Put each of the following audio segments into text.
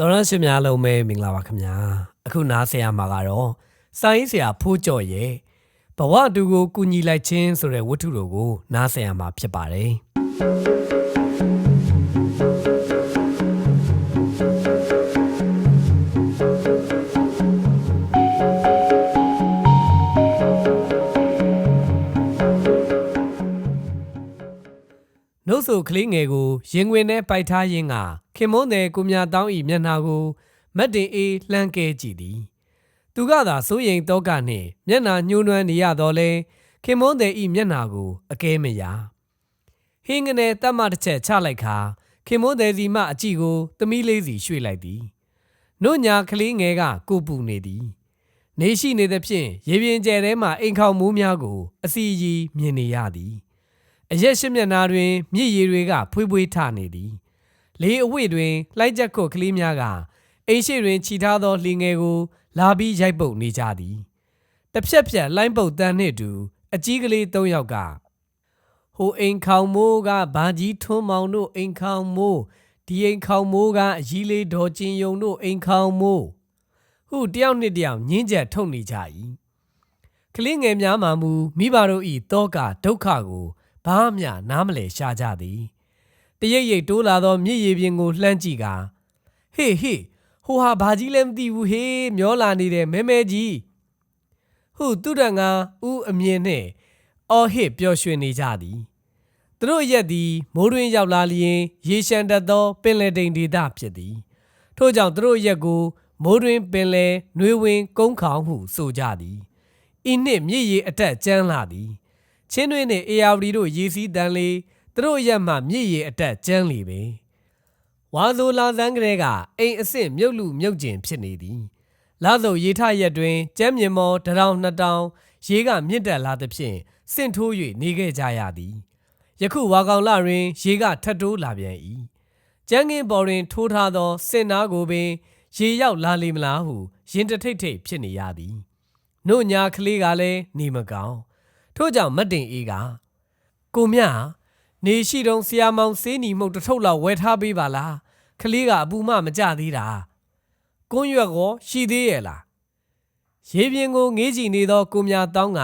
တော်ရရှိများလုံးပဲမင်္ဂလာပါခင်ဗျာအခုနားဆရာမှာကတော့စာရေးဆရာဖိုးကြော်ရဲ့ဘဝအတူကိုကူညီလိုက်ခြင်းဆိုတဲ့ဝတ္ထုတော်ကို နားဆရာမှာဖြစ်ပါတယ်နှုတ်ဆိုကလေးငယ်ကိုရင်ဝင်နဲ့ပိုက်ထားရင်းက ခင်မုန်းတဲ့ကိုမြတောင်းဤမျက်နှာကိုမတ်တင်အေးလှမ်းကဲကြည့်သည် သူကသာစိုးရိမ်တော့ကနှင့်မျက်နှာညှိုးနွမ်းနေရတော့လဲခင်မုန်းတဲ့ဤမျက်နှာကိုအကဲမရဟင်းကနေတတ်မတစ်ချက်ချလိုက်ခါခင်မုန်းတဲ့စီမှအကြည့်ကိုသမီးလေးစီရွှေ့လိုက်သည်နှုတ်ညာကလေးငယ်ကကိုပူနေသည် နေရှိနေသဖြင့်ရေပြင်ကျဲထဲမှအိမ်ခေါင်မိုးများကို အစီအီမြင်နေရသည်အရက်ရှိမျက်နာတွင်မြစ်ရည်တွေက ဖွေးဖွေးထနေသည် လေးအဝိတွင်လှိုက်ချက်ခုတ်ကလေးများကအိမ်ရှိတွင်ခြိထားသောလှီငယ်ကို လာပြီးရိုက်ပုတ်နေကြသည်တစ်ဖြက်ဖြက်လှိုင်းပုတ်တန်းနှင့်အတူအကြီးကလေး၃ယောက်ကဟိုအိမ်ခေါင်မိုးကဘာကြီးထွန်းမောင်တို့အိမ်ခေါင်မိုးဒီအိမ်ခေါင်မိုးကအကြီးလေးဒေါ်ကျင်ယုံတို့အိမ်ခေါင်မိုးဟုတယောက်နှစ်တယောက်ညင်းချက်ထုတ်နေကြ၏ကလေးငယ်များမှမူမိဘတို့ဤတောကဒုက္ခကိုဘာမျှနားမလဲရှာကြသည် တရိပ်ရိပ်တိုးလာသောမြစ်ရည်ပြင်ကိုလှမ်းကြည့်ကာဟေးဟေးဟိုဟာဘာကြီးလဲမသိဘူးဟေးမျောလာနေတဲ့မဲမဲကြီးဟုသူတန်ကဥအမြင်နှင့်အော်ဟစ်ပျော်ရွှင်နေကြသည်သူတို့ရက်သည်မိုးတွင်ရောက်လာလျင် ရေရှမ်းတတ်သောပင်လယ်တိမ်ဒေသဖြစ်သည်ထို့ကြောင့်သူတို့ရက်ကိုမိုးတွင်ပင်လယ်နှွေးဝင်ကုန်းခေါင်ဟုဆိုကြသည်ဤနှင့်မြစ်ရည်အတက်ကျန်းလာသည်ချင်းတွင်းနှင့်အေယာဝတီတို့ရေစီးတန်လေ သူတို့ရက်မှမြစ်ရည်အတက်ကျန်းလေပဲဝါဆိုလာဇန်းကလေးကအိမ်အစ်စ်မြုပ်လူမြုပ်ကျင်ဖြစ်နေသည်လာစုပ်ရေထရက်တွင်ကျမ်းမြေမော်တစ်တောင်နှစ်တောင်ရေကမြင့်တက်လာသဖြင့်စင့်ထိုး၍နေခဲ့ကြရသည်ယခုဝါကောင်လတွင်ရေကထတ်တိုးလာပြန်၏ကျန်းကင်းပေါ်တွင် ထိုးထားသောစင်နာကိုပင် ရေရောက်လာလိမ့်မလားဟုရင်တထိတ်ထိတ်ဖြစ်နေရသည်နှုတ်ညာကလေးကလည်းနေမကောင်းထို့ကြောင့်မတ်တင်အေးကကိုမြ နေရှိတုံဆရာမောင်စေးနီမှုတ်တစ်ထုပ်လောက်ဝယ်ထားပေးပါလားကလေးကအပူမမကြသေးတာကွန်းရွက်ကောရှိသေးရဲ့လားရေပြင်ကိုငေးကြည့်နေသောကိုမြတောင်းက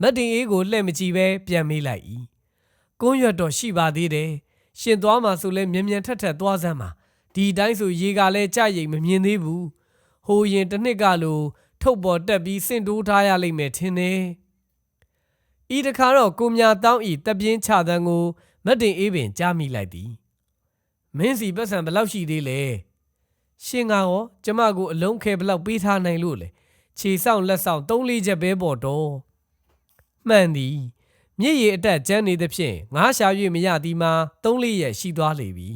မတ်တင်အေးကိုလှည့်မကြည့်ပဲပြန်မေးလိုက်၏ကွန်းရွက်တော့ရှိပါသေးတယ်ရှင်သွားမှဆိုလဲမြန်မြန်ထက်ထက်သွားစမ်းပါဒီတိုင်းဆိုရေကလည်းကြရိမ်မမြင်သေးဘူးဟိုရင်တစ်နှစ်ကလိုထုတ်ပေါ်တက်ပြီးစင့်တိုးထားရလိမ့်မယ်ထင်တယ်ဤတခါတော့ကိုမြတောင်းဤတပြင်းချတန်းကို မတ်တင်အေးပင်ကြားမိလိုက်သည်မင်းစီပတ်စံဘယ်လောက်ရှိသေးလဲရှင်ကရောကျမကိုအလုံးခဲဘယ်လောက်ပေးထားနိုင်လို့လဲခြေဆောင်လက်ဆောင်၃လေးချက်ပဲပေါ့တော့မှန်သည်မြစ်ရည်အတက်ကျန်းနေသဖြင့်ငါးရှာ၍မရသည်မှာ၃လေးရက်ရှိသွားလေပြီ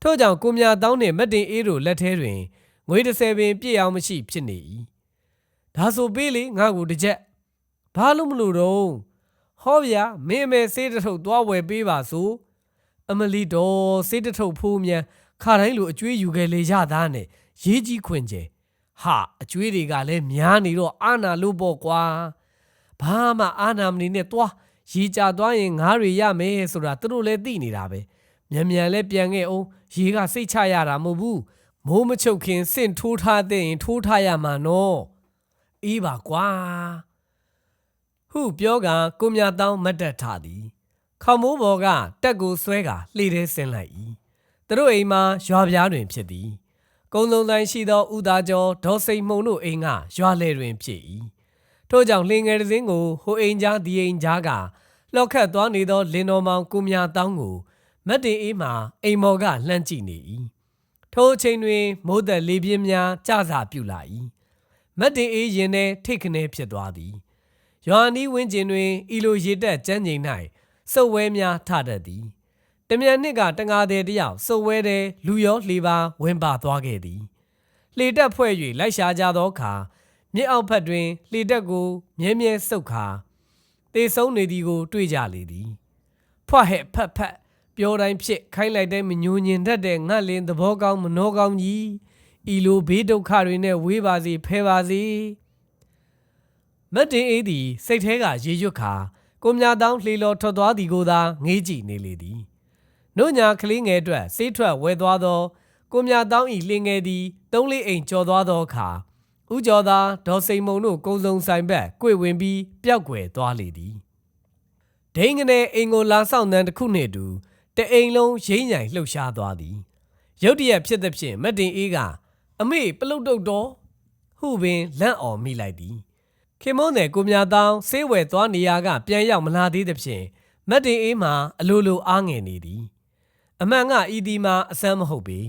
ထို့ကြောင့်ကိုမြတောင်းနှင့်မတ်တင်အေးတို့လက်ထဲတွင်ငွေ30ပင်ပြည့်အောင်မရှိဖြစ်နေ၏ဒါဆိုပေးလေငါ့ကိုတစ်ချက်ဘာလို့မလို့တော့ ဟောဗျာမင်းအမေစေးတစ်ထုပ်သွားဝယ်ပေးပါဆိုအမလီတော်စေးတစ်ထုပ်ဖိုးမြန်ခါတိုင်းလိုအကျွေးယူခဲ့လေရသားနဲ့ရေးကြီးခွင်ကျဲဟာအကျွေးတွေကလည်းများနေတော့အာနာလို့ပေါ့ကွာဘာမှအာနာမနေနဲ့သွားရေကြသွားရင်ငါးတွေရမယ်ဆိုတာသူတို့လည်းသိနေတာပဲမြန်မြန်လဲပြန်ခဲ့အောင်ရေကစိတ်ချရတာမဟုတ်ဘူးမိုးမချုပ်ခင်စင့်ထိုးထားတဲ့ရင်ထိုးထားရမှာနော်အေးပါကွာ ဟုပြောကကိုမြတောင်းမတ်တက်ထသည်ခေါမိုးဘော်ကတက်ကိုဆွဲကလှေထဲဆင်းလိုက်၏သူတို့အိမ်မှာရွာပြားတွင်ဖြစ်သည်ကုန်းလုံးတိုင်းရှိသောဦးသားကျော်ဒေါ်စိန်မှုံတို့အိမ်ကရွာလေတွင်ဖြစ်၏ထို့ကြောင့်လင်ငယ်တစ်စင်းကိုဟိုအိမ်ကြားဒီအိမ်ကြားကလှော့ခတ်သွားနေသောလင်တော်မောင်ကိုမြတောင်းကိုမတ်တင်အေးမှအိမ်မော်ကလှမ်းကြည့်နေ၏ထိုအချိန်တွင် မိုးသက်လေပြင်းများကြစာပြုလာ၏မတ်တင်အေးရင်ထဲထိတ်ခနဲဖြစ်သွားသည် ရွာနီးဝင်းကျင်တွင်ဤလိုရေတက်ကျန်းကျင်၌စုပ်ဝဲများထတတ်သည်တမြန်နှစ်ကတငါသည်တယောက်စုပ်ဝဲတဲ့လူရောလှေပါဝင်ပါသွားခဲ့သည်လှေတက်ဖွဲ့၍လိုက်ရှာကြသောအခါမြစ်အောက်ဖက်တွင်လှေတက်ကိုမြဲမြဲစုပ်ခါတေဆုံးနေသည်ကို တွေ့ကြလေသည်ဖွက်ဟဲ့ဖက်ဖက်ပြောတိုင်းဖြစ်ခိုင်းလိုက်တဲ့မညိုညင်တတ်တဲ့ငတ်လင်းသဘောကောင်းမနှောကောင်းကြီးဤလိုဘေးဒုက္ခတွေနဲ့ဝေးပါစေဖဲပါစေ မတ်တင်အေးသည်စိတ်ထဲကရေရွတ်ခါကိုမြတောင်းလှေလော်ထွက်သွားသည်ကိုသာငေးကြည့်နေလေသည်နှုတ်ညာကလေးငယ်အတွက်စေးထွက်ဝဲသွားသောကိုမြတောင်းဤလင်ငယ်သည်သုံးလေးအိမ်ကျော်သွားသောအခါဥကျော်သာဒေါ်စိန်မုံတို့ကုံစုံဆိုင်ဘက်ကြွေဝင်ပြီးပျောက်ကွယ်သွားလေသည်ဒိန်ကနေအိမ်ကိုလာဆောင်တန်းတစ်ခုနှင့်အတူတအိမ်လုံးရိမ့်ညိုင်လှုပ်ရှားသွားသည်ရုတ်တရက်ဖြစ်သဖြင့်မတ်တင်အေးကအမေပလုတ်တုတ်တော်ဟုပင်လန့်အော်မိလိုက်သည် ခင်မုန်းတဲ့ကိုမြတောင်းဆေးဝယ်သွားနေရာကပြန်ရောက်မလာသေးသဖြင့်မတ်တင်အေးမှာအလိုလိုအားငယ်နေသည်အမှန်ကဤဒီမှာအစမ်းမဟုတ်ပေ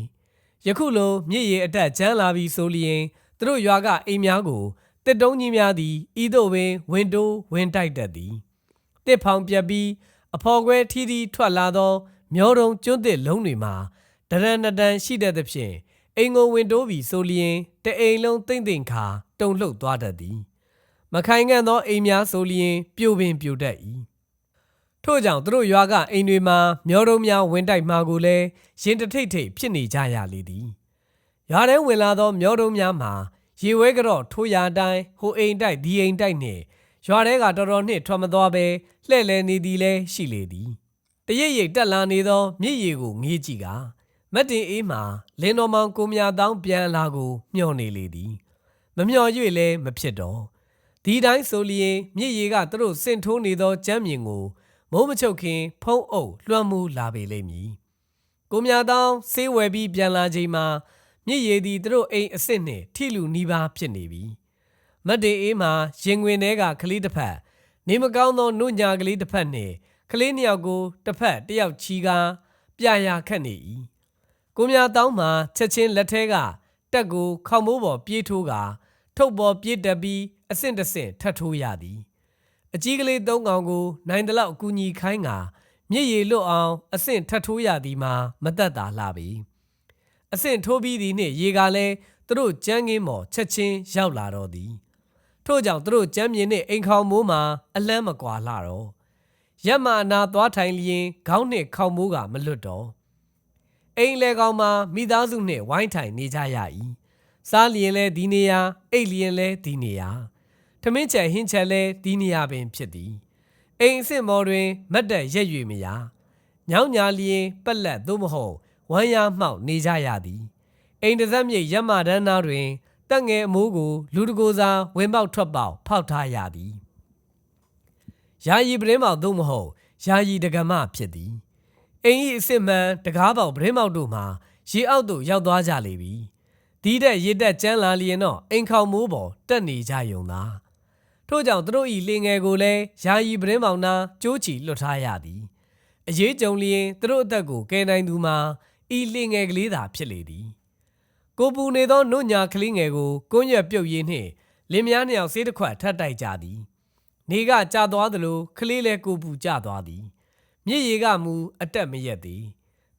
ယခုလိုမြစ်ရည်အတက်ကျန်းလာပြီဆိုလျင်သူတို့ရွာကအိမ်များကိုတစ်တုံးကြီးများသည်ဤသို့ပင်ဝင်းတိုးဝင်းတိုက်တတ်သည်တစ်ဖောင်ပြက်ပြီးအဖော်ခွဲထီးထီးထွက်လာသော မျောတုံကျွန်းတစ်လုံးတွေမှာဒရန်နဒန်ရှိတတ်သဖြင့်အိမ်ကိုဝင်တိုးပြီးဆိုလျင်တအိမ်လုံးတိမ့်တိမ်ခါတုံလှုပ်သွားတတ်သည် မခိုင်ငံ့သောအိမ်များဆိုလျင်ပြိုပင်ပြိုတတ်၏ထို့ကြောင့်သူတို့ရွာကအိမ်တွေမှာမျောတုံးများဝင်တိုက်မှာကိုလည်းရင်တထိတ်ထိတ်ဖြစ်နေကြရလေသည်ရွာထဲဝင်လာသောမျောတုံးများမှာရေဝဲကတော့ထိုးရာအတိုင်းဟိုအိမ်တိုက်ဒီအိမ်တိုက်နှင့်ရွာထဲကတော်တော်နှင့်ထွက်မသွားဘဲလှဲ့လဲနေသည်လည်းရှိလေသည်တရိပ်ရိပ်တက်လာနေသောမြစ်ရည်ကိုငေးကြည့်ကမတ်တင်အေးမှာလင်းတော်မောင်ကိုမြတောင်းပြန်လာကိုမျှော်နေလေသည် မမျှော်၍လည်းမဖြစ်တော့ ဒီတိုင်းဆိုလျင်မြစ်ရည်ကသူတို့စင်ထိုးနေသောကြမ်းမြင်ကိုမိုးမချုပ်ခင် ဖုံးအုပ်လွှမ်းမှုလာပေလိမ့်မည်ကိုမြတောင်းဆေးဝယ်ပြီးပြန်လာချိန်မှာမြစ်ရည်သည်သူတို့အိမ်အစ်စ်နှင့်ထိလူနီးပါးဖြစ်နေပြီမတ်တင်အေးမှာရင်ဝင်ထဲကကလေးတစ်ဖက်နေမကောင်းသောနှုတ်ညာကလေးတစ်ဖက်နှင့်ကလေးနှစ်ယောက်ကိုတစ်ဖက်တစ်ယောက်ချီကားပြရာခတ်နေ၏ကိုမြတောင်းမှာချက်ချင်းလက်ထဲကတက်ကိုခေါမိုးပေါ်ပြေးထိုးကာထုတ်ပေါ်ပြေးတက်ပြီး အဆင့်တစ်ဆင့်ထပ်ထိုးရသည်အကြီးကလေးသုံးကောင်ကိုနိုင်တလောက်အကူညီခိုင်းကာမြစ်ရည်လွတ်အောင်အဆင့်ထပ်ထိုးရသည်မှာမသက်သာလှပြီအဆင့်ထိုးပြီးသည်နှင့်ရေကလည်းသူတို့ကြမ်းကင်းမော်ချက်ချင်းရောက်လာတော့သည်ထို့ကြောင့်သူတို့ကြမ်းမြင်နှင့်အိမ်ခေါင်မိုးမှာအလန်းမကွာလှတော့ရက်မအနာသွားထိုင်လျင်ခေါင်းနှင့်ခေါင်မိုးကမလွတ်တော့အိမ်လေကောင်မှာမိသားစုနှင့်ဝိုင်းထိုင်နေကြရ၏စားလျင်လဲဒီနေရာအိတ်လျင်လဲဒီနေရာ ထမင်းချက်ဟင်းချက်လဲဒီနေရာပင်ဖြစ်သည်အိမ်အစ်စ်မော်တွင် မတ်တက်ရက်၍မရညောင်းညာလျင်ပက်လက်သို့မဟုတ်ဝမ်းရမှောက်နေကြရသည်အိမ်တစ်သက်မြိတ်ရက်မဒန်းနာတွင်တက်ငယ်အမိုးကိုလူတကိုယ်စားဝင်ပေါက်ထွက်ပေါက်ဖောက်ထားရသည်ယာယီပရင်းမောက်သို့မဟုတ်ယာယီတကမဖြစ်သည်အိမ်၏အစ်စ်မှန်တကားပေါက်ပရင်းမောက်တို့မှာရေအောက်သို့ရောက်သွားကြလေပြီဒီတဲ့ရေတက်ကျန်းလာလျင်တော့အိမ်ခေါမိုးပေါ်တက်နေကြယုံသာ ထို့ကြောင့်သူတို့၏လင်ငယ်ကိုလည်းယာယီပရင်းမောင်နာကျိုးချီလွတ်ထားရသည်အရေးကြုံလျင်သူတို့အသက်ကိုကယ်နိုင်သူမှာဤလင်ငယ်ကလေးသာဖြစ်လေသည်ကိုပူနေသောနှုတ်ညာကလေးငယ်ကိုကွန်းရွက်ပြုတ်ရင်းနှင့်လင်မယားနှစ်ယောက်ဆေးတစ်ခွက်ထပ်တိုက်ကြသည်နေကကြာသွားသလိုကလေးလည်းကိုပူကျသွားသည်မြစ်ရည်ကမူအတက်မရက်သည်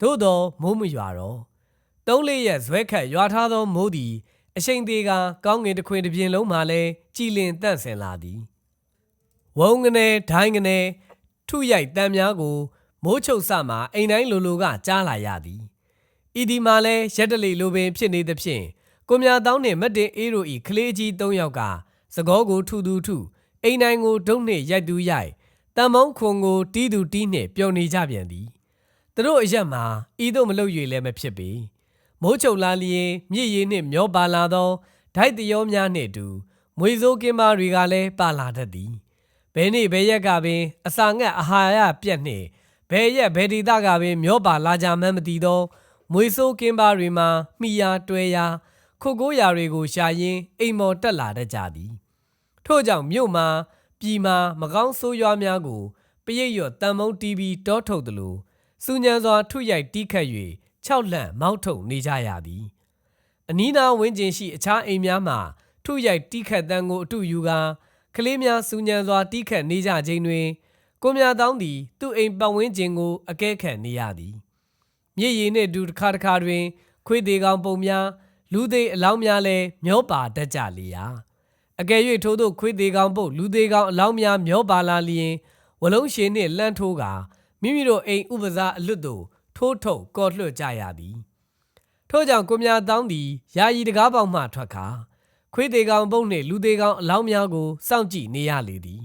သို့တော်မိုးမရွာတော့သုံးလေးရက်ဇွဲခတ်ရွာထားသောမိုးသည် အရှိန်သေးကကောင်းငင်တစ်ခွင်တစ်ပြင်လုံးမှလည်းကြည်လင်တန့်ဆင်လာသည်ဝုံကနေဒိုင်းကနေထုရိုက်တန်များကို မိုးချုပ်ဆမှအိမ်တိုင်းလိုလိုကကြားလာရသည်ဤဒီမှာလဲရက်တလီလိုပင်ဖြစ်နေသဖြင့်ကိုမြတောင်းနှင့်မတ်တင်အေးတို့ဤကလေးကြီး၃ယောက်ကသကောကိုထုသူထုအိမ်တိုင်းကိုဒုံနှင့်ရိုက်သူရိုက်တန်မုံခွန်ကိုတီးသူတီးနှင့်ပျော်နေကြပြန်သည်သူတို့အရက်မှာဤသို့မလုပ်၍လည်းမဖြစ်ပေ မိုးချုပ်လာလျင်မြစ်ရည်နှင့်မျောပါလာသောဒိုက်တရောများနှင့်အတူမွေစိုးကင်းမာတွေကလည်းပါလာတတ်သည်ဘယ်နေ့ဘယ်ရက်ကပင် အစာငတ်အာဟာရပြတ်နှင့်ဘယ်ရက်ဘယ်ဒီတာကပင်မျောပါလာကြမှန်းမသိသောမွေဆိုးကင်းပါတွေမှာမိယာတွဲရာခုတ်ကိုးရာတွေကိုရှာရင်းအိမ်မော်တက်လာတတ်ကြသည်ထို့ကြောင့်မြို့မှာပြည်မှာမကောင်းဆိုးရွားများကိုပရိတ်ရော့တန်မုံတီးပြီးတောထုတ်သလိုစူညံစွာထုရိုက်တီးခတ်၍ ခြောက်လှန့်မောက်ထုတ်နေကြရသည်အနီးနားဝင်းကျင်ရှိအခြားအိမ်များမှာထုရိုက်တီးခတ်တန်ကိုအတူယူကာကလေးများစူညံစွာတီးခတ်နေကြခြင်းတွင်ကိုမြတောင်းသည်သူ့အိမ်ပတ်ဝန်းကျင်ကိုအကဲခတ်နေရသည်မြစ်ရည်နှင့်အတူတစ်ခါတစ်ခါတွင် ခွေးသေးကောင်ပုံများလူသေးအလောင်းများလည်းမျောပါတတ်ကြလေရာအကယ်၍ထို့သောခွေးသေးကောင်ပုတ်လူသေးကောင်အလောင်းများမျောပါလာလျင်ဝလုံးရှည်နှင့်လှမ်းထိုးကာမိမိတို့အိမ်ဥပစာအလွတ်သို့ ထိုးထုတ်ကော်လွှတ်ကြရသည်ထို့ကြောင့်ကိုမြတောင်းသည်ယာယီတကားပေါက်မှထွက်ခါခွေးသေးကောင်ပုတ်နှင့်လူသေးကောင်အလောင်းများကိုစောင့်ကြည့်နေရလေသည်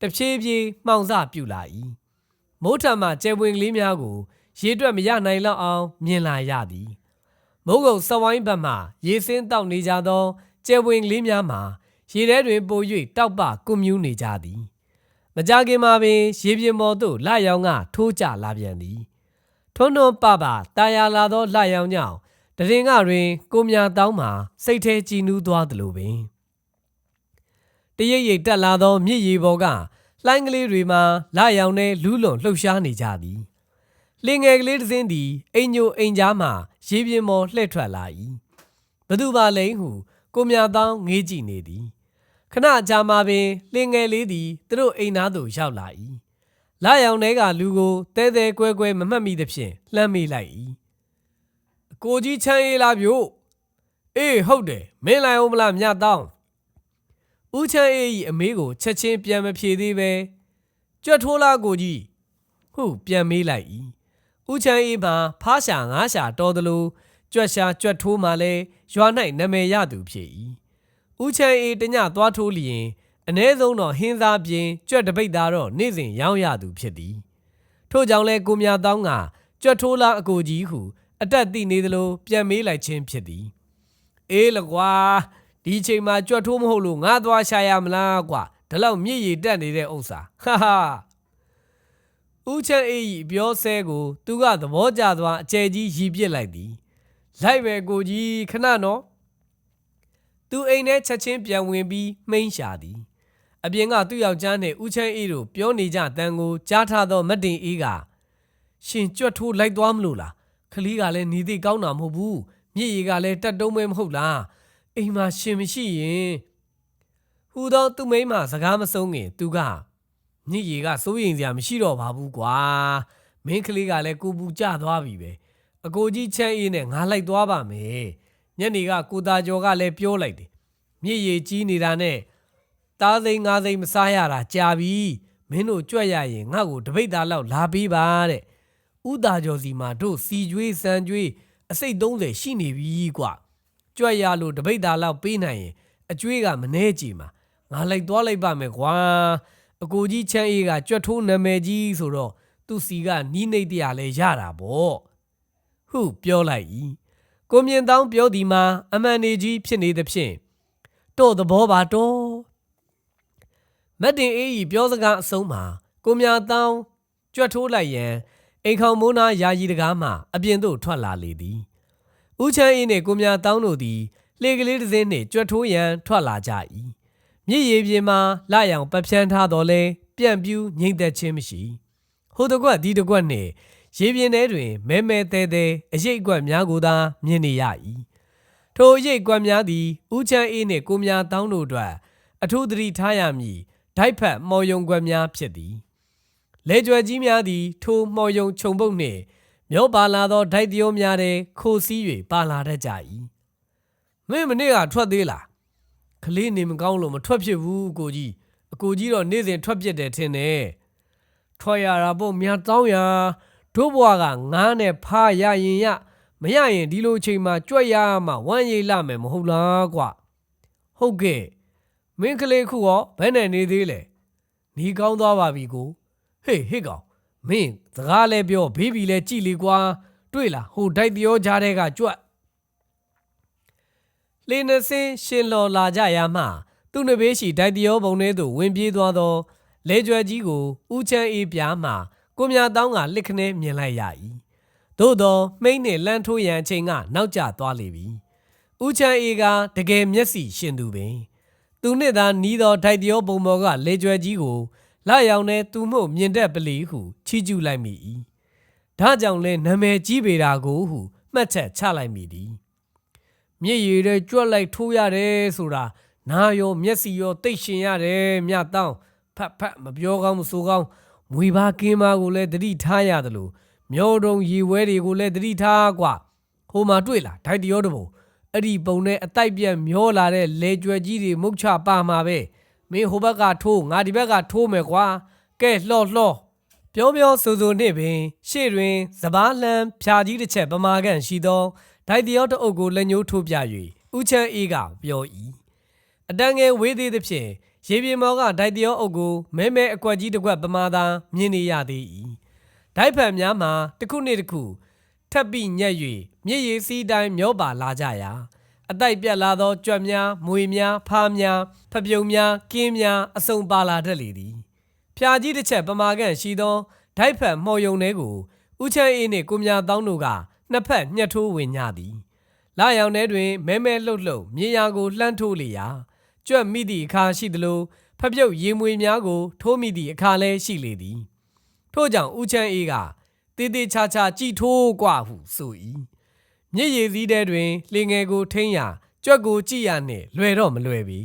တဖြည်းဖြည်းမှောင်စပြူလာ၏မိုးထံမှကျဲပွင့်ကလေးများကို ရေတွက်မရနိုင်လောက်အောင် မြင်လာရသည်မုံကုတ်စဝိုင်းဘက်မှရေစင်းတောက်နေကြသောကျယ်ဝင်ကလေးများမှာရေထဲတွင်ပို၍တောက်ပကွန်မြူးနေကြသည် မကြခင်မှာပင် ရေပြင်ပေါ်သို့လရောင်ကထိုးကျလာပြန်သည် ထွန်းထွန်းပပတာယာလာသောလရောင်ကြောင့်တရင်ကတွင် ကိုမြတောင်းမှာစိတ်ထဲကြည်နူးသွားသလိုပင်တရိပ်ရိပ်တက်လာသောမြစ်ရေပေါ်ကလှိုင်းကလေးတွေမှာလရောင်နှင့်လူးလွန်လှုပ်ရှားနေကြသည်လင်ငယ်ကလေးတစ်စင်းသည်အိမ်ညိုအိမ်ကြားမှရေပြင်ပေါ်လှည့်ထွက်လာ၏ဘသူပါလိမ့်ဟုကိုမြတောင်းငေးကြည့်နေသည်ခဏကြာမှပင်လင်ငယ်လေးသည်သူတို့အိမ်သားသို့ရောက်လာ၏ လာရောင်ထဲကလူကိုတဲတဲကွဲကွဲမမှတ်မိသဖြင့်လှမ်းမိလိုက်၏အကိုကြီးချမ်းအေးလားဗျို့အေးဟုတ်တယ်မင်းလိုက်အောင်မလားမြတ်တောင်းဦးချမ်းအေး၏အမေးကိုချက်ချင်းပြန်မဖြေသေးပဲကြွက်ထိုးလားကိုကြီးဟုပြန်မေးလိုက်၏ဦးချမ်းအေးမှာဖားရှာငားရှာတော်သလိုကြွက်ရှာကြွက်ထိုးမှလည်းရွာ၌နာမည်ရသူဖြစ်၏ဦးချမ်းအေးတညသွားထိုးလျင် အ ਨੇ ဆုံးတော့ဟင်းသားပြင်းကြွက်တပိတ်သားတော့နေ့စဉ်ရောင်းရသူဖြစ်သည်ထို့ကြောင့်လဲကိုမြတောင်းကကြွက်ထိုးလားအကိုကြီးဟုအတက်သိနေသလိုပြန်မေးလိုက်ခြင်းဖြစ်သည်အေးလကွာဒီချိန်မှာကြွက်ထိုးမဟုတ်လို့ငါသွားရှာရမလားကွာဒါလောက်မြည်ရည်တက်နေတဲ့ဥစ္စာဟာဟာဦးချမ်းအေးကြီးပြောဆဲကိုသူကသဘောကျသွားအကျယ်ကြီးရီပြစ်လိုက်သည်လိုက်ပဲကိုကြီးခဏနော်သူအိမ်ထဲချက်ချင်းပြန်ဝင်ပြီးမှိန်းရှာသည် အပြင်ကသူ့ယောက်ျားနဲ့ဦးချမ်းအေးတို့ပြောနေကြတန်ကိုကြားထားသောမတ်တင်အေးကရှင်ကြွက်ထိုးလိုက်သွားမလို့လားခလီးကလည်းနေသိကောင်းတာမဟုတ်ဘူးမြည်ရည်ကလည်းတက်တုံးမဲမဟုတ်လားအိမ်မှာရှင်မရှိရင်ဟူသောသူမိန်းမစကားမဆုံးခင်သူကမြည်ရည်ကစိုးရင်စရာမရှိတော့ပါဘူးကွာမင်းကလေးကလည်းကိုပူကြသွားပြီပဲအကိုကြီးချမ်းအေးနဲ့ငါလိုက်သွားပါမယ်ညနေကကိုသားကျော်ကလည်းပြောလိုက်တယ်မြည်ရည်ကြီးနေတာနဲ့ သားသိန်းငါးသိန်းမစားရတာကြာပြီမင်းတို့ကြွက်ရရင်ငါ့ကိုတပိတ်သားလောက်လာပေးပါတဲ့ဥသားကျော်စီမှာတို့စီကျွေးစံကျွေးအစိတ်30ရှိနေပြီကွာကြွက်ရလို့တပိတ်သားလောက်ပေးနိုင်ရင်အကျွေးကမနှဲကြည်မှာငါလိုက်သွားလိုက်ပါမယ်ကွာအကိုကြီးချမ်းအေးကကြွက်ထိုးနာမည်ကြီးဆိုတော့သူ့စီကနီးနေတရားလဲရတာပေါ့ဟုပြောလိုက်၏ကိုမြင့်တောင်းပြောသည်မှာအမှန်နေကြီးဖြစ်နေသဖြင့်တော့သဘောပါတော့ မတ်တင်အေးဤပြောစကားအဆုံးမှာကိုမြတောင်းကြွက်ထိုးလိုက်ရန်အိမ်ခေါင်မိုးနာယာယီတကားမှအပြင်သို့ထွက်လာလေသည်ဦးချမ်းအေးနှင့်ကိုမြတောင်းတို့သည်လှေကလေးတစ်စင်းနှင့်ကြွက်ထိုးရန်ထွက်လာကြ၏မြစ်ရည်ပြင်မှာလာရောင်ပပြန်းထားတော်လဲပြန့်ပြူးငိမ့်သက်ခြင်းမရှိဟိုတကွက်ဒီတကွက်နှင့်ရေပြင်ထဲတွင်မဲမဲတဲတဲအရိတ်ကွက်များကိုသာမြင်နေရ၏ထိုအရိတ်ကွက်များသည်ဦးချမ်းအေးနှင့်ကိုမြတောင်းတို့အတွက်အထူးသတိထားရမည် ဒိုက်ဖက်မော်ယုံကွက်များဖြစ်သည်လေကြွယ်ကြီးများသည်ထိုမော်ယုံခြုံပုတ်နှင့်မျောပါလာသောဒိုက်တယောများတဲ့ခိုစီး၍ပါလာတတ်ကြ၏မင်းမနေ့ကထွက်သေးလားကလေးနေမကောင်းလို့မထွက်ဖြစ်ဘူးအကိုကြီးအကိုကြီးတော့နေ့စဉ်ထွက်ပြစ်တယ်ထင်တယ်ထွက်ရတာပေါ့မြတ်တောင်းရတို့ဘွားကငားနဲ့ဖားရရင်ရမရရင်ဒီလိုချိန်မှာကြွက်ရမှဝမ်းရိပ်လာမယ်မဟုတ်လားကွဟုတ်ကဲ့ မင်းကလေးခုရောဘယ်နဲ့နေသေးလဲနီးကောင်းသွားပါပြီကိုဟေးဟေးကောင်မင်းစကားလဲပြောဘေးဘီလဲကြည်လီကွာတွေ့လားဟိုဒိုက်တရောကြားတဲ့ကကြွက်လေနစင်းရှင်လော်လာကြရမှသူ့နဘေးရှိဒိုက်တရောဘုံထဲသို့ဝင်ပြေးသွားသောလေကြွယ်ကြီးကိုဦးချမ်းအေးပြားမှကိုမြတောင်းကလစ်ခနဲမြင်လိုက်ရ၏သို့သောမိမ့်နှင့်လန့်ထိုးရန်အချိန်ကနောက်ကျသွားလေပြီဦးချမ်းအေးကတကယ်မျက်စိရှင်သူပင် သူနှင့်သာနီးသောဒိုက်တရောဘုံပေါ်ကလေကြွယ်ကြီးကိုလာရောက်နေသူမှုမြင်တတ်ပလီဟုချီးကျူးလိုက်မိ၏ဒါကြောင့်လဲနာမည်ကြီးပေတာကိုဟုမှတ်ချက်ချလိုက်မိသည်မြည်ရည်တဲ့ကြွက်လိုက်ထိုးရတယ်ဆိုတာနာရောမျက်စိရောတိတ်ရှင်ရတယ်မြတ်တောင်းဖတ်ဖတ်မပြောကောင်းမဆိုကောင်းမွေပါကင်းပါကိုလည်းတတိထားရတယ်လို့မျောတုံရီဝဲတွေကိုလည်းတတိထားกว่าဟိုမှာတွေ့လားဒိုက်တရောတဘုံ အဲ့ဒီပုံနဲ့အတိုက်ပြက်မျောလာတဲ့လေကြွယ်ကြီးတွေမုတ်ချပါမှာပဲမင်းဟိုဘက်ကထိုးငါဒီဘက်ကထိုးမယ်ကွာကဲလှော့လှော့ပြောပြောဆိုဆိုနှင့်ပင် ရှေ့တွင်စပားလှမ်းဖြာကြီးတစ်ချက်ပမာကန်ရှိသောဒိုက်တယောတအုပ်ကိုလက်ညှိုးထိုးပြ၍ဦးချမ်းအေးကပြော၏အတန်ငယ်ဝေးသေးသဖြင့်ရေပြင်မော်ကဒိုက်တယောအုပ်ကိုမဲမဲအကွက်ကြီးတစ်ကွက်ပမာသာမြင်နေရသေး၏ဒိုက်ဖန်များမှာတစ်ခုနှင့်တစ်ခု ထပ်ပြီးညက်၍မြစ်ရည်စီးတိုင်းမျောပါလာကြရာအတိုက်ပြက်လာသောကြွက်များမွေများဖားများဖပြုံများကင်းများအစုံပါလာတတ်လေသည်ဖျာကြီးတစ်ချက်ပမာကန့်ရှိသောဒိုက်ဖက်မော်ယုံထဲကိုဦးချမ်းအေးနှင့်ကိုမြတောင်းတို့ကနှစ်ဖက်ညှက်ထိုးဝင်ကြသည်လာရောင်ထဲတွင်မဲမဲလှုပ်လှုပ်မြေယာကိုလှမ်းထိုးလေရာကြွက်မိသည့်အခါရှိသလိုဖပြုတ်ရေမွေများကိုထိုးမိသည့်အခါလည်းရှိလေသည်ထို့ကြောင့်ဦးချမ်းအေးက တေးသေးချာချာကြည်ထိုးกว่าဟုဆို၏မြစ်ရည်စည်းထဲတွင်လင်ငယ်ကိုထိန်းရာကြွက်ကိုကြည့်ရနှင့်လွယ်တော့မလွယ်ပြီ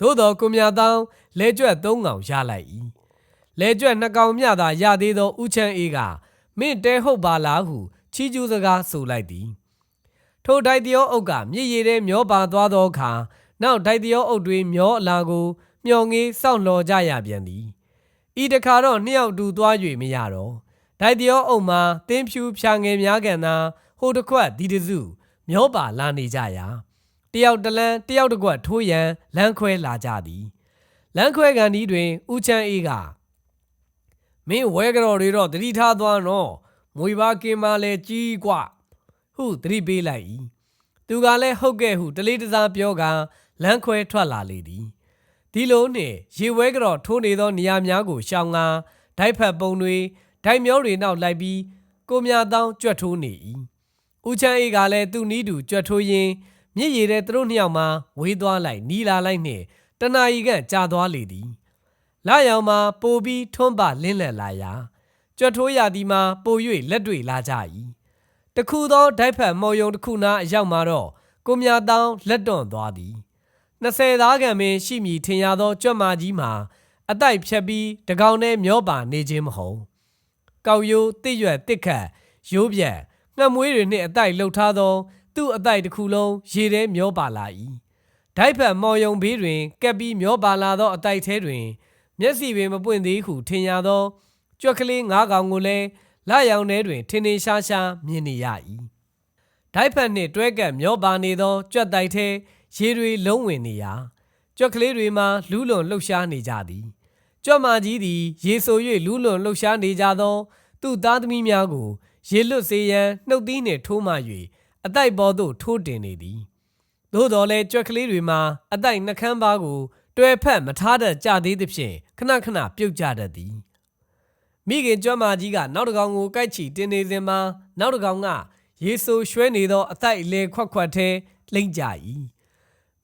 သို့တော်ကိုမြတောင်းလဲကြွက်သုံးကောင်ရလိုက်၏လဲကြွက်နှစ်ကောင်မျှသာရသေးသောဦးချမ်းအေးကမင်းတဲဟုတ်ပါလားဟုချီးကျူးစကားဆိုလိုက်သည် ထိုဒိုက်တယောအုပ်ကမြည်ရည်ထဲမျောပါသွားသောအခါနောက်ဒိုက်တယောအုပ်တွင်မျောအလာကိုမျောငေးစောင့်လော်ကြရပြန်သည်ဤတခါတော့နှစ်ယောက်တူသွား၍မရတော့ ဒိုက်တယောအုပ်မှာတင်းဖြူဖြာငယ်များကန်သာဟိုတစ်ခွက်ဒီတစုမျောပါလာနေကြရာတယောက်တလန်းတယောက်တစ်ခွက်ထိုးရန်လမ်းခွဲလာကြသည်လမ်းခွဲကန်ဒီတွင်ဦးချမ်းအေးကမင်းဝဲကြော်တွေတော့တတိထားသွားနော်မွေပါကင်မလဲကြီးกว่าဟုသတိပေးလိုက်၏သူကလည်းဟုတ်ကဲ့ဟုတလေးတစားပြောကလမ်းခွဲထွက်လာလေသည်ဒီလိုနှင့်ရေဝဲကြော်ထိုးနေသောနေရာများကိုရှောင်ကာဒိုက်ဖက်ပုံတွေ ဒိုက်မျောတွေနောက်လိုက်ပြီးကိုမြတောင်းကြွက်ထိုးနေ၏ဦးချမ်းအေးကလည်းသူ့နီးတူကြွက်ထိုးရင်းမြစ်ရည်တဲ့သူတို့နှစ်ယောက်မှဝေးသွားလိုက်နီးလာလိုက်နှင့်တနာရီခန့်ကြာသွားလေသည်လာရောင်မှာပိုပြီးထွန်းပလင်းလက်လာရာကြွက်ထိုးရသည်မှာပို၍လက်တွေ့လာကြ၏တခုသောဒိုက်ဖက်မော်ယုံတစ်ခုနာအရောက်မှာတော့ကိုမြတောင်းလက်တွန့်သွားသည်20သားကံပင်ရှိမည်ထင်ရသောကြွက်မာကြီးမှာအတိုက်ဖြတ်ပြီးတကောင်နဲ့မျောပါနေခြင်းမဟုတ် ကောက်ရိုးတစ်ရွက်တစ်ခတ်ရိုးပြက်ငှက်မွေးတွေနှင့်အတိုက်လှုပ်ထားသော သူ့အတိုက်တစ်ခုလုံးရေထဲမျောပါလာ၏ဒိုက်ဖက်မော်ယုံဘေးတွင်ကပ်ပြီးမျောပါလာသောအတိုက်ထဲတွင် မျက်စိပင်မပွင့်သေးဟုထင်ရသောကြွက်ကလေးငါးကောင်ကိုလည်းလာရောင်ထဲတွင်ထင်းထင်းရှားရှားမြင်နေရ၏ဒိုက်ဖက်နှင့်တွဲကပ်မျောပါနေသောကြွက်တိုက်ထဲရေတွေလုံးဝင်နေရာကြွက်ကလေးတွေမှာလူးလွန်လှုပ်ရှားနေကြသည် ကြွက်မကြီးသည် ရေဆို၍လူးလွန်လှုပ်ရှားနေကြသော သူ့သားသမီးများကို ရေလွတ်စေရန်နှုတ်သီးနှင့်ထိုးမှ၍အတိုက်ပေါ်သို့ထိုးတင်နေသည်သို့တော်လည်းကြွက်ကလေးတွေမှာအတိုက်နှကန်းပါးကိုတွဲဖက်မထားတတ်ကြသေးသဖြင့်ခဏခဏပြုတ်ကြတတ်သည်မိခင်ကြွက်မကြီးကနောက်တစ်ကောင်ကိုကိုက်ချီတင်နေစဉ်မှာနောက်တစ်ကောင်ကရေဆိုရွှဲနေသောအတိုက်အလေခွက်ခွက်ထဲလိမ့်ကြ၏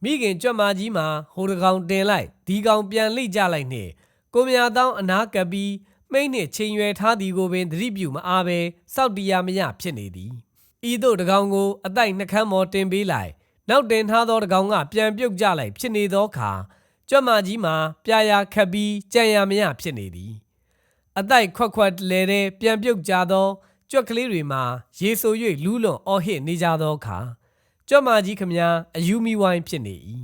မိခင်ကြွက်မကြီးမှာဟိုတကောင်တင်လိုက်ဒီကောင်ပြန်လိမ့်ကြလိုက်နှင့် ကိုမြတောင်းအနာကပ်ပြီးမိမ့်နှင့်ချိန်ရွယ်ထားသည်ကိုပင်သတိပြုမအားပဲစောက်တရားမရဖြစ်နေသည်ဤသို့တကောင်ကိုအတိုက်နှကမ်းမော်တင်ပေးလိုက်နောက်တင်ထားသောတကောင်ကပြန်ပြုတ်ကြလိုက်ဖြစ်နေသောအခါကြွက်မကြီးမှာပြာရာခတ်ပြီးကြံရမရဖြစ်နေသည်အတိုက်ခွက်ခွက်လဲတဲ့ပြန်ပြုတ်ကြသောကြွက်ကလေးတွေမှာရေဆို၍လူးလွန်အော်ဟစ်နေကြသောအခါကြွက်မကြီးခမညာအယူမီဝိုင်းဖြစ်နေ၏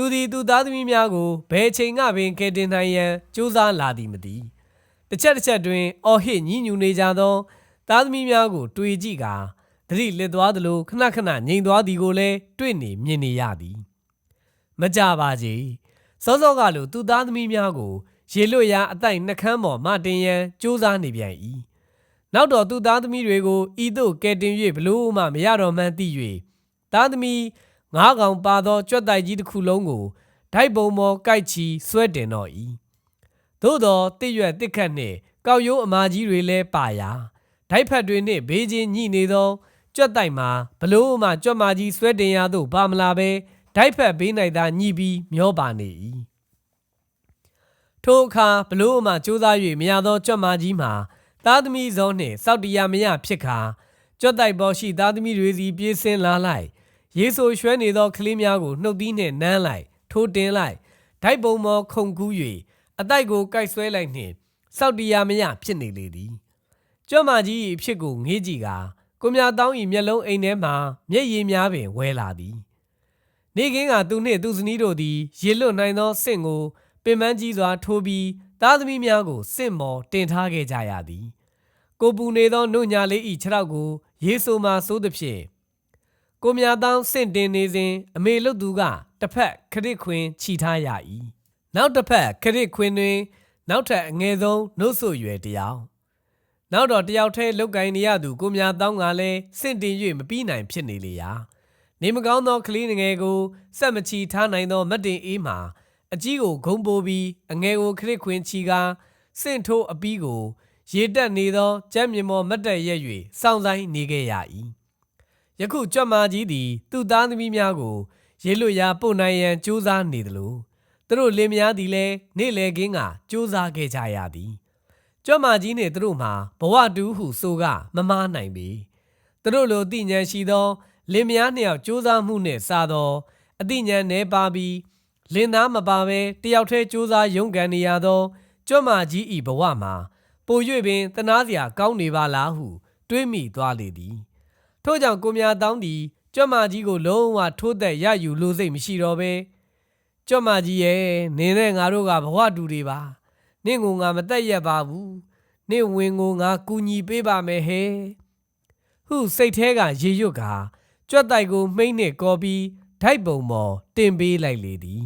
သူသည်သူသားသမီးများကိုဘယ်ချိန်ကပင်ကယ်တင်နိုင်ရန်ကြိုးစားလာသည်မသိတစ်ချက်တစ်ချက်တွင် အော်ဟစ်ညှဉ်းညူနေကြသော သားသမီးများကို တွေ့ကြည့်ကာသတိလစ်သွားသလိုခဏခဏငြိမ်သွားသည်ကိုလည်းတွေ့နေမြင်နေရသည်မကြပါစေစောစောကလိုသူသားသမီးများကို ရေလွတ်ရာအတိုက်နှကမ်းပေါ်မတင်ရန်ကြိုးစားနေပြန်၏နောက်တော့သူသားသမီးတွေကိုဤသို့ကယ်တင်၍ဘလို့မှမရတော့မှန်းသိ၍သားသမီး ငါးကောင်ပါသောကြွက်တိုက်ကြီးတစ်ခုလုံးကိုဒိုက်ပုံမော်ကိုက်ချီဆွဲတင်တော့၏သို့သောတစ်ရွက်တစ်ခတ်နှင့်ကောက်ရိုးအမာကြီးတွေလည်းပါရာဒိုက်ဖက်တွေနှင့်ဘေးချင်းညှိနေသောကြွက်တိုက်မှာဘလို့မှကြွက်မာကြီးဆွဲတင်ရသို့ပါမလာပဲဒိုက်ဖက်ဘေး၌သာညှိပြီးမျောပါနေ၏ထိုအခါဘလို့မှစူးစမ်း၍မရသောကြွက်မာကြီးမှာသားသမီးဇောနှင့်စောက်တရားမရဖြစ်ခါကြွက်တိုက်ပေါ်ရှိသားသမီးတွေစီပြေးဆင်းလာလိုက် ရေဆိုရွှဲနေသောကလေးများကိုနှုတ်သီးနှင့်နမ်းလိုက်ထိုးတင်လိုက်ဒိုက်ပုံမောခုန်ကူး၍အတိုက်ကိုကိုက်ဆွဲလိုက်နှင့်စောက်တရားမရဖြစ်နေလေသည်ကြွက်မကြီး၏အဖြစ်ကိုငေးကြည့်ကာကိုမြတောင်း၏မျက်လုံးအိမ်ထဲမှမျက်ရည်များပင်ဝဲလာသည်နေကင်းကသူနှင့်သူစနီးတို့သည်ရေလွတ်နိုင်သောစင့်ကိုပင်ပန်းကြီးစွာထိုးပြီးသားသမီးများကိုစင့်မော်တင်ထားခဲ့ကြရသည်ကိုပူနေသောနှုတ်ညာလေးဤခြေထောက်ကိုရေဆိုမှစိုးသဖြင့် ကိုမြတောင်းစင့်တင်နေစဉ်အမေလုတ်သူကတစ်ဖက်ခရစ်ခွင်ခြိထားရ၏နောက်တစ်ဖက်ခရစ်ခွင်တွင် နောက်ထပ်အငယ်ဆုံးနှုတ်ဆိုရွယ်တယောက်နောက်တော့တယောက်တည်းလုတ်ကင်နေရသူကိုမြတောင်းကလည်းစင့်တင်၍မပြီးနိုင်ဖြစ်နေလေရာနေမကောင်းသောကလေးငယ်ကိုစက်မချီထားနိုင်သောမတ်တင်အေးမှာအကြီးကိုဂုံပိုးပြီးအငယ်ကိုခရစ်ခွင်ချီကာစင့်ထိုးအပီးကို ရေတက်နေသောကျမ်းမြေမော်မတ်တက်ရက်၍စောင့်ဆိုင်နေခဲ့ရ၏ ယခုကြွက်မာကြီးသည်သူ့သားသမီးများကို ရေလွတ်ရာပို့နိုင်ရန်ကြိုးစားနေသလိုသူတို့လင်မယားသည်လည်းနေ့လည်ခင်းကကြိုးစားခဲ့ကြရသည်ကြွက်မာကြီးနှင့်သူတို့မှာဘဝတူဟုဆိုကမမားနိုင်ပေသူတို့လိုအသိဉာဏ်ရှိသော လင်မယားနှစ်ယောက်စူးစမ်းမှုနှင့်စားသောအသိဉာဏ်နှဲပါပြီးလင်သားမပါဘဲတယောက်တည်းစူးစမ်းရုန်းကန်နေရသောကြွက်မာကြီးဤဘဝမှာပို၍ပင်တနာစရာကောင်းနေပါလားဟု တွေးမိသွားလေသည် ထို့ကြောင့်ကိုမြတောင်းသည်ကြွက်မာကြီးကိုလုံးဝထိုးသက်ရယူလိုစိတ်မရှိတော့ဘဲကြွက်မာကြီးရဲ့နင်းနဲ့ငါတို့ကဘဝတူတွေပါနင့်ကိုငါမတက်ရက်ပါဘူးနင့်ဝင်ကိုငါကူညီပေးပါမယ်ဟဲ့ဟုစိတ်แท้ကရေရွတ်ကာကြွက်တိုက်ကိုမှိမ့်နှင့်ကော်ပြီးဓိုက်ပုံပေါ်တင်ပေးလိုက်လေသည်